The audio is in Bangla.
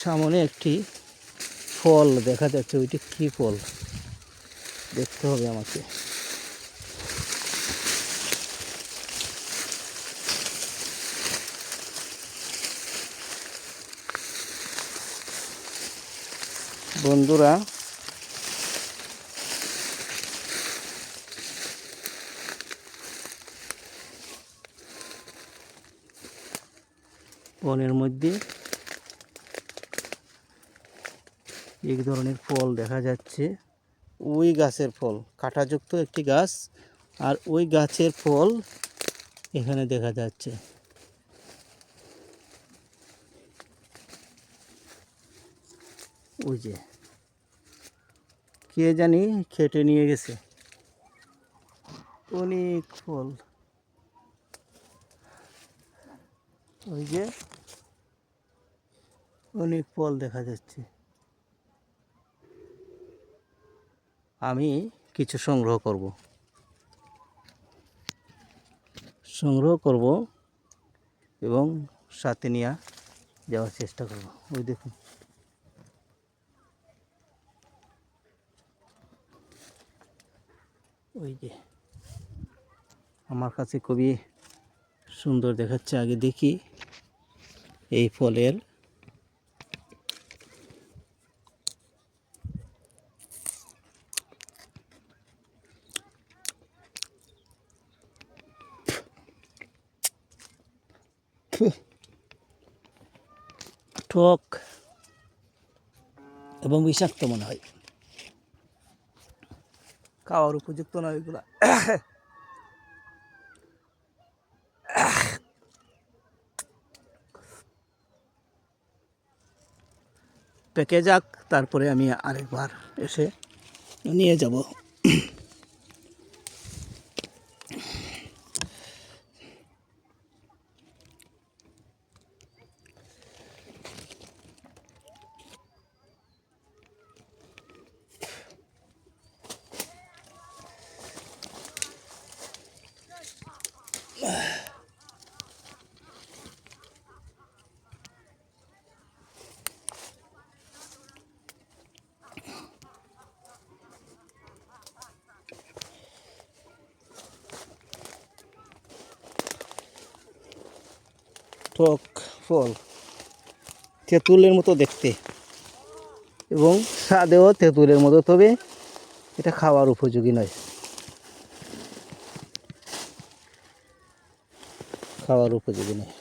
সামনে একটি ফল দেখা যাচ্ছে ওইটি কি ফল? দেখতে হবে আমাকে। বন্ধুরা বনের মধ্যে এক ধরনের ফল দেখা যাচ্ছে। ওই গাছের ফল কাঁটাযুক্ত একটি গাছ। আর ওই গাছের ফল এখানে দেখা যাচ্ছে। ওই যে, কে জানি খেটে নিয়ে গেছে। অনেক ফল। ওই যে, অনেক ফল দেখা যাচ্ছে। আমি কিছু সংগ্রহ করব। সংগ্রহ করব এবং সাথে নিয়ে যাওয়ার চেষ্টা করব। ওই দেখুন। ওই যে। আমার কাছে খুবই সুন্দর দেখাচ্ছে। আগে দেখি এই ফলের টক এবং বিষাক্ত মনে হয়। খাওয়ার উপযুক্ত নয় এগুলা। পেকে যাক, তারপরে আমি আরেকবার এসে নিয়ে যাব। টক ফল, তেঁতুলের মতো দেখতে এবং স্বাদেও তেঁতুলের মতো, তবে এটা খাওয়ার উপযোগী নয়। খাওয়ার উপযোগী নয়।